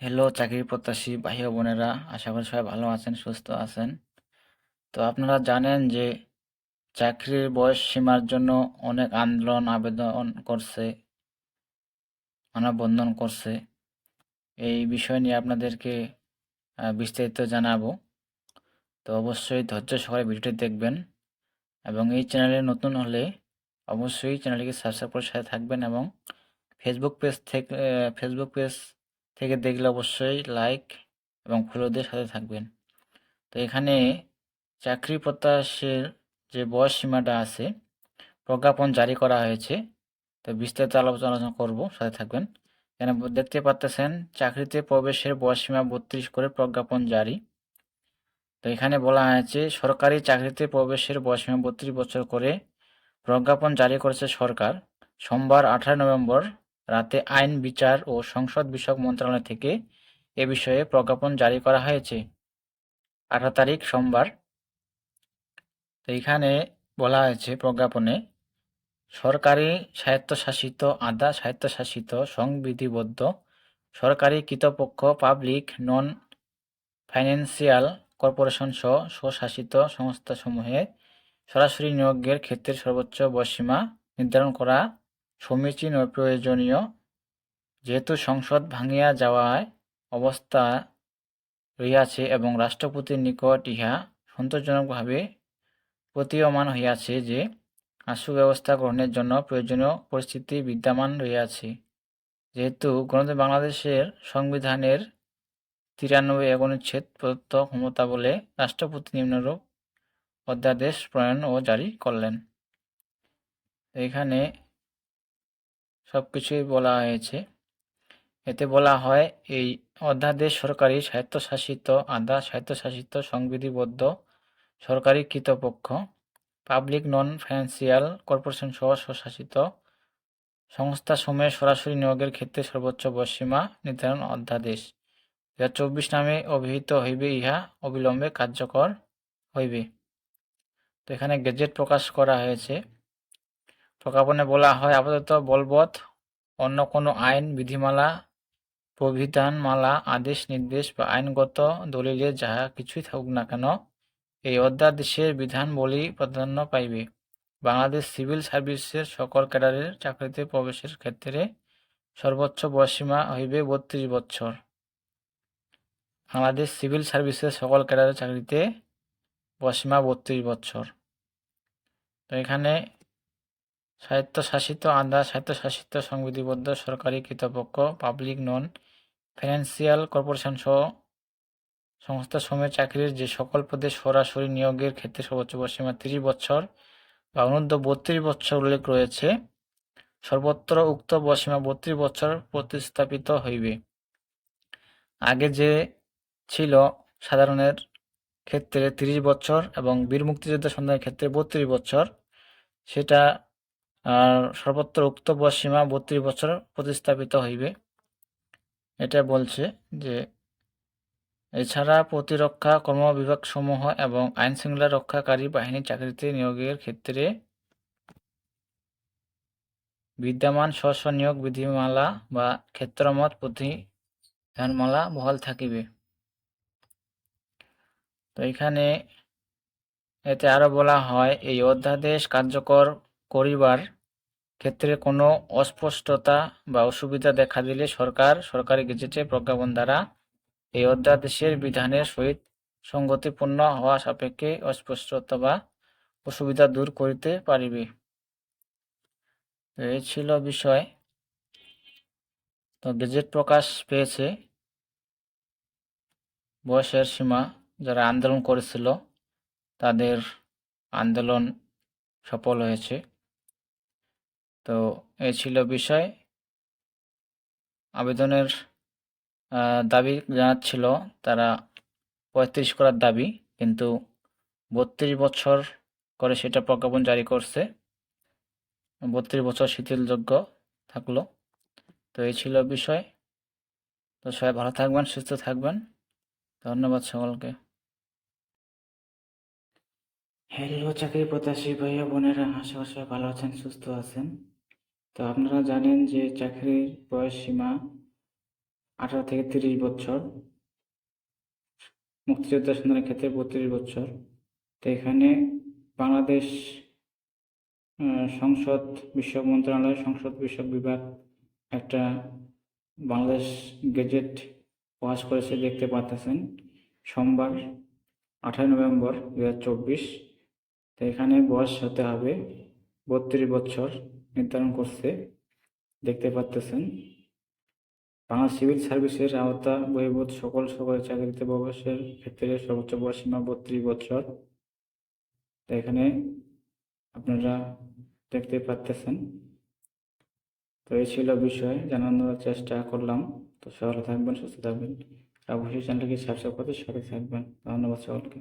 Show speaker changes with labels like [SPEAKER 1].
[SPEAKER 1] Hello চাকরি প্রত্যাশী ভাই বোনেরা। আশা করি সবাই ভালো আছেন, সুস্থ আছেন। তো আপনারা জানেন যে চাকরির বয়স সীমার জন্য অনেক আন্দোলন, আবেদন করছে মানববন্ধন করছে। এই বিষয় নিয়ে আপনাদেরকে বিস্তারিত জানাব। তো অবশ্যই ধৈর্য সহকারে ভিডিওটি দেখবেন এবং এই চ্যানেলে নতুন হলে অবশ্যই চ্যানেলটিকে সাবস্ক্রাইব করে সাথে থাকবেন এবং ফেসবুক পেজ থেকে ফেসবুক পেজ থেকে দেখলে অবশ্যই লাইক এবং ফলো দিয়ে সাথে থাকবেন। তো এখানে চাকরি প্রত্যাশের যে বয়স সীমাটা আছে, প্রজ্ঞাপন জারি করা হয়েছে। তো বিস্তারিত আলোচনা করব, সাথে থাকবেন। এখানে দেখতে পাচ্তেছেন চাকরিতে প্রবেশের বয়স সীমা বত্রিশ করে প্রজ্ঞাপন জারি। তো এখানে বলা হয়েছে, সরকারি চাকরিতে প্রবেশের বয়স সীমা বত্রিশ বছর করে প্রজ্ঞাপন জারি করেছে সরকার। সোমবার আঠারো নভেম্বর রাতে আইন, বিচার ও সংসদ বিষয়ক মন্ত্রণালয় থেকে এ বিষয়ে প্রজ্ঞাপন জারি করা হয়েছে। আঠারো তারিখ সোমবার। তো এখানে বলা হয়েছে প্রজ্ঞাপনে সরকারি স্বায়ত্তশাসিত আধা স্বায়ত্তশাসিত সংবিধিবদ্ধ সরকারি কৃতপক্ষ, পাবলিক, নন ফাইন্যান্সিয়াল কর্পোরেশন সহ স্বশাসিত সংস্থাসমূহে সরাসরি নিয়োগের ক্ষেত্রে সর্বোচ্চ বয়সীমা নির্ধারণ করা সমীচীন ও প্রয়োজনীয়। যেহেতু সংসদ ভাঙিয়া যাওয়ায় অবস্থা রহিয়াছে এবং রাষ্ট্রপতির নিকট ইহা সন্তোষজনকভাবে প্রতীয়মান হইয়াছে যে আশু ব্যবস্থা গ্রহণের জন্য প্রয়োজনীয় পরিস্থিতি বিদ্যমান রহিয়াছে। যেহেতু গণতন্ত্র বাংলাদেশের সংবিধানের তিরানব্বই এক অনুচ্ছেদ প্রদত্ত ক্ষমতা বলে রাষ্ট্রপতি নিম্নরূপ অধ্যাদেশ প্রণয়ন ও জারি করলেন। এখানে সব কিছুই বলা হয়েছে। এতে বলা হয়, এই অধ্যাদেশ সরকারি স্বায়ত্তশাসিত, আধা স্বায়ত্তশাসিত, সংবিধিবদ্ধ সরকারি কৃতপক্ষ পাবলিক নন ফাইন্যান্সিয়াল কর্পোরেশন সহ স্বশাসিত সংস্থা সমূহে সরাসরি নিয়োগের ক্ষেত্রে সর্বোচ্চ বয়সীমা নির্ধারণ অধ্যাদেশ। দু চব্বিশ নামে অভিহিত হইবে, ইহা অবিলম্বে কার্যকর হইবে। তো এখানে গেজেট প্রকাশ করা হয়েছে। প্রজ্ঞাপনে বলা হয়, আপাতত বলবৎ অন্য কোনো আইন, বিধিমালা, প্রবিধানমালা, আদেশ, নির্দেশ বা আইনগত দলিলে যাহা কিছুই থাকুক না কেন, এই অধ্যাদেশের বিধানবলী প্রাধান্য পাইবে। বাংলাদেশ সিভিল সার্ভিসের সকল ক্যাডারের চাকরিতে প্রবেশের ক্ষেত্রে সর্বোচ্চ বয়সীমা হইবে বত্রিশ বছর। বাংলাদেশ সিভিল সার্ভিসের সকল ক্যাডারের চাকরিতে বয়সীমা বত্রিশ বছর। তো এখানে স্বায়ত্তশাসিত আধা স্বায়ত্তশাসিত সংবিধিবদ্ধ সরকারি কৃতপক্ষ পাবলিক নন ফিনান্সিয়াল কর্পোরেশন সহ সংস্থা সময়ের চাকরির যে সকল পদে সরাসরি নিয়োগের ক্ষেত্রে সর্বোচ্চ বয়সীমা তিরিশ বছর বা অনূর্ধ্ব বত্রিশ বছর উল্লেখ রয়েছে, সর্বত্র উক্ত বয়সীমা বত্রিশ বছর প্রতিস্থাপিত হইবে। আগে যে ছিল সাধারণের ক্ষেত্রে তিরিশ বছর এবং বীর মুক্তিযোদ্ধা সন্ধানের ক্ষেত্রে বত্রিশ বছর, সেটা আর সর্বত্র উক্ত বয়সীমা বত্রিশ বছর প্রতিস্থাপিত হইবে। এটা বলছে যে, এছাড়া প্রতিরক্ষা কর্মবিভাগ সমূহ এবং আইন শৃঙ্খলা রক্ষাকারী বাহিনী চাকরিতে নিয়োগের ক্ষেত্রে বিদ্যমান স্ব নিয়োগ বিধিমালা বা ক্ষেত্রমত প্রতিধানমালা বহাল থাকিবে। তো এখানে এতে আরও বলা হয়, এই অধ্যাদেশ কার্যকর করিবার ক্ষেত্রে কোনো অস্পষ্টতা বা অসুবিধা দেখা দিলে সরকার সরকারি গেজেটে প্রজ্ঞাপন দ্বারা এই অধ্যাদেশের বিধানের সহিত সঙ্গতিপূর্ণ হওয়া সাপেক্ষে অস্পষ্টতা বা অসুবিধা দূর করিতে পারিবে। এই ছিল বিষয়। তো গেজেট প্রকাশ পেয়েছে। বয়সের সীমা যারা আন্দোলন করেছিল, তাদের আন্দোলন সফল হয়েছে। তো এই ছিল বিষয়। আবেদনের দাবি জানাচ্ছিল তারা পঁয়ত্রিশ করার দাবি, কিন্তু বত্রিশ বছর করে সেটা প্রজ্ঞাপন জারি করছে। বত্রিশ বছর শিথিলযোগ্য থাকল। তো এই ছিল বিষয়। তো সবাই ভালো থাকবেন, সুস্থ থাকবেন। ধন্যবাদ সকলকে। হ্যালো চাকরি প্রত্যাশী ভাইয়া বোনেরা, আশা করি সবাই ভালো আছেন, সুস্থ আছেন। তো আপনারা জানেন যে চাকরির বয়স সীমা আঠারো থেকে তিরিশ বছর, মুক্তিযোদ্ধা সন্ধানের ক্ষেত্রে বত্রিশ বছর। তো এখানে বাংলাদেশ সংসদ বিষয়ক মন্ত্রণালয়, সংসদ বিষয়ক বিভাগ একটা বাংলাদেশ গেজেট পাস করেছে দেখতে পাচ্ছেন সোমবার আঠারো নভেম্বর দু হাজার চব্বিশ। তো এখানে বয়স হতে হবে বত্রিশ বছর। নির্ধারণ করছে, দেখতে পাচ্ছেন বাংলা সিভিল সার্ভিসের আওতা বহির্ভূত সকল সরকারি চাকরিতে প্রবেশের ক্ষেত্রে সর্বোচ্চ বয়স সীমা বত্রিশ বছর। এখানে আপনারা দেখতে পাচ্ছেন তো এই ছিল বিষয়, জানানোর চেষ্টা করলাম। তো সবাই থাকবেন, সুস্থ থাকবেন। আর অবশ্যই চ্যানেলকে সাবস্ক্রাইব করতে সাথে থাকবেন। ধন্যবাদ সকলকে।